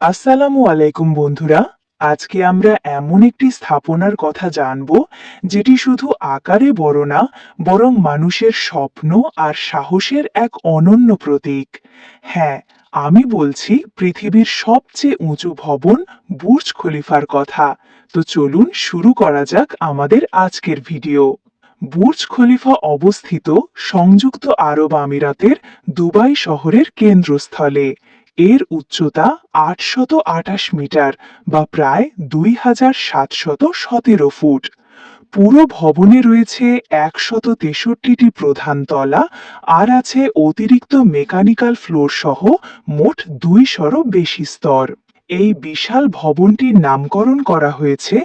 আসসালামু আলাইকুম বন্ধুরা, আজকে আমরা এমন একটি স্থাপনার কথা জানব, যেটি শুধু আকারে বড় না, বরং মানুষের স্বপ্ন আর সাহসের এক অনন্য প্রতীক। হ্যাঁ আমি বলছি পৃথিবীর সবচেয়ে উঁচু ভবন বুর্জ খলিফার কথা। তো চলুন শুরু করা যাক আমাদের আজকের ভিডিও। বুর্জ খলিফা অবস্থিত সংযুক্ত আরব আমিরাতের দুবাই শহরের কেন্দ্রস্থলে। এর উচ্চতা আটশত আটাশ মিটার বা প্রায় দুই হাজার সাতশত সতেরো ফুট। পুরো ভবনে রয়েছে একশত তেষট্টিটি প্রধান তলা আর আছে অতিরিক্ত মেকানিক্যাল ফ্লোর সহ মোট দুইশরও বেশি স্তর। এই বিশাল ভবনটির নামকরণ করা হয়েছে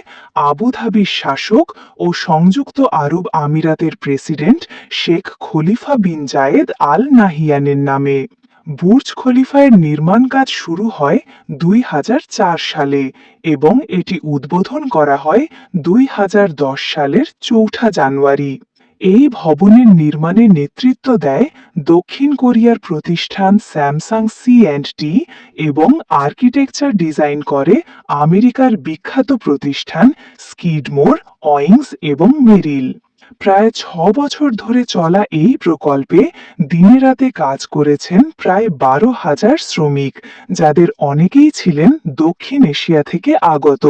আবুধাবির শাসক ও সংযুক্ত আরব আমিরাতের president Sheikh Khalifa bin Zayed Al নাহিয়ানের নামে। বুর্জ খলিফায়ের নির্মাণ কাজ শুরু হয় দুই হাজার চার সালে এবং এটি উদ্বোধন করা হয় দুই হাজার দশ সালের চৌঠা জানুয়ারি। এই ভবনের নির্মাণে নেতৃত্ব দেয় দক্ষিণ কোরিয়ার প্রতিষ্ঠান স্যামসাং সি অ্যান্ড টি এবং আর্কিটেকচার ডিজাইন করে আমেরিকার বিখ্যাত প্রতিষ্ঠান স্কিডমোর, অয়িংস এবং মেরিল। প্রায় ছ বছর ধরে চলা এই প্রকল্পে দিনে রাতে কাজ করেছেন প্রায় বারো হাজার শ্রমিক, যাদের অনেকেই ছিলেন দক্ষিণ এশিয়া থেকে আগত।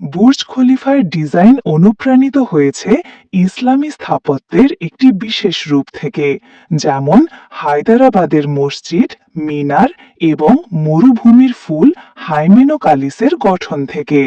বুর্জ খলিফার ডিজাইন অনুপ্রাণিত হয়েছে ইসলামী স্থাপত্যের একটি বিশেষ রূপ থেকে, যেমন হায়দ্রাবাদের মসজিদ, মিনার এবং মরুভূমির ফুল হাইমেনোকালিসের গঠন থেকে।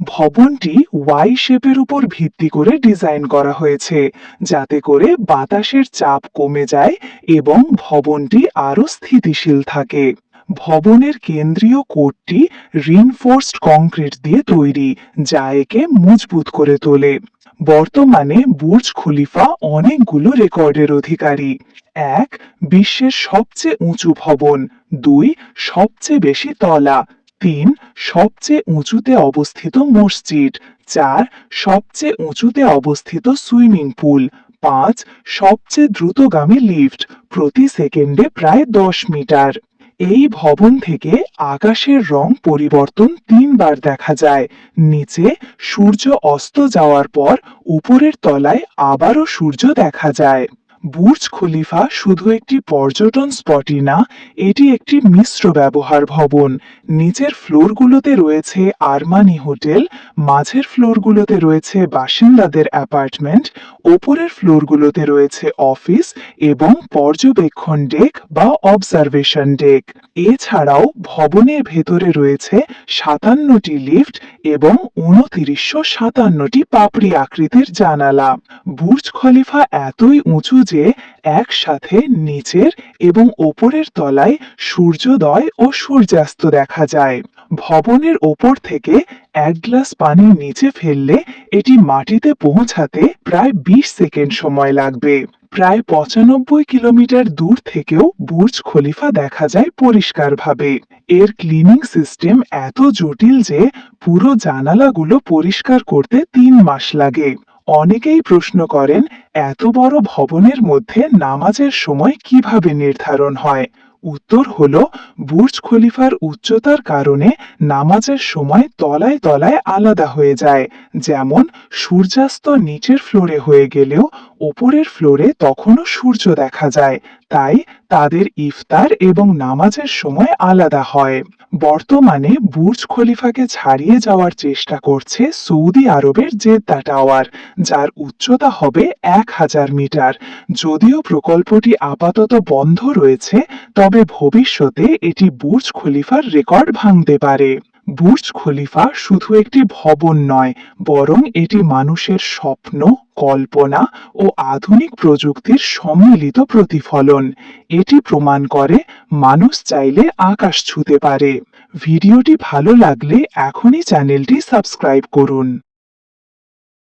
ভবনটি ওয়াই শেপের উপর ভিত্তি করে ডিজাইন করা হয়েছে, যাতে করে বাতাসের চাপ কমে যায় এবং ভবনটি আরও স্থিতিশীল থাকে। ভবনের কেন্দ্রীয় কোটটি রিনফোর্সড কংক্রিট দিয়ে তৈরি, যা একে মজবুত করে তোলে। বর্তমানে বুর্জ খলিফা অনেকগুলো রেকর্ডের অধিকারী। এক, বিশ্বের সবচেয়ে উঁচু ভবন। দুই, সবচেয়ে বেশি তলা। তিন সবচেয়ে উঁচুতে অবস্থিত মসজিদ। চার সবচেয়ে উঁচুতে অবস্থিত সুইমিং পুল। পাঁচ সবচেয়ে দ্রুতগামী লিফট প্রতি সেকেন্ডে প্রায় দশ মিটার। এই ভবন থেকে আকাশের রং পরিবর্তন তিনবার দেখা যায়। নিচে সূর্য অস্ত যাওয়ার পর উপরের তলায় আবারও সূর্য দেখা যায়। বুর্জ খলিফা শুধু একটি পর্যটন স্পটই না, এটি একটি মিশ্র ব্যবহার ভবন। নিচের ফ্লোরগুলোতে রয়েছে আরমানি হোটেল, মাঝের ফ্লোরগুলোতে রয়েছে বাসিন্দাদের অ্যাপার্টমেন্ট, ওপরের ফ্লোরগুলোতে রয়েছে অফিস এবং পর্যবেক্ষণ ডেক বা অবজারভেশন ডেক। এছাড়াও ভবনের ভেতরে রয়েছে সাতান্নটি লিফট এবং উনতিরিশশো সাতান্নটি পাপড়ি আকৃতির জানালা। বুর্জ খলিফা এতই উঁচু যে একসাথে নিচের এবং ওপরের তলায় সূর্যোদয় ও সূর্যাস্ত দেখা যায়। ভবনের ওপর থেকে এক গ্লাস পানি নিচে ফেললে এটি মাটিতে পৌঁছাতে প্রায় বিশ সেকেন্ড সময় লাগবে। প্রায় পঁচানব্বই কিলোমিটার দূর থেকেও বুর্জ খলিফা দেখা যায় পরিষ্কারভাবে। এর ক্লিনিং সিস্টেম এত জটিল যে পুরো জানালাগুলো পরিষ্কার করতে তিন মাস লাগে। অনেকেই প্রশ্ন করেন, এত বড় ভবনের মধ্যে নামাজের সময় কীভাবে নির্ধারণ হয়? উত্তর হল, বুর্জ খলিফার উচ্চতার কারণে নামাজের সময় তলায় তলায় আলাদা হয়ে যায়। যেমন, সূর্যাস্ত নিচের ফ্লোরে হয়ে গেলেও ওপরের ফ্লোরে তখনও সূর্য দেখা যায়। তাই তাদের ইফতার এবং নামাজের সময় আলাদা হয়। বর্তমানে বুর্জ খলিফাকে ছাড়িয়ে যাওয়ার চেষ্টা করছে সৌদি আরবের জেদ্দা টাওয়ার, যার উচ্চতা হবে এক হাজার মিটার। যদিও প্রকল্পটি আপাতত বন্ধ রয়েছে, তবে ভবিষ্যতে এটি বুর্জ খলিফার রেকর্ড ভাঙতে পারে। বুর্জ খলিফা শুধু একটি ভবন নয়, বরং এটি মানুষের স্বপ্ন, কল্পনা ও আধুনিক প্রযুক্তির সম্মিলিত প্রতিফলন। এটি প্রমাণ করে মানুষ চাইলে আকাশ ছুতে পারে। ভিডিওটি ভালো লাগলে এখনই চ্যানেলটি সাবস্ক্রাইব করুন।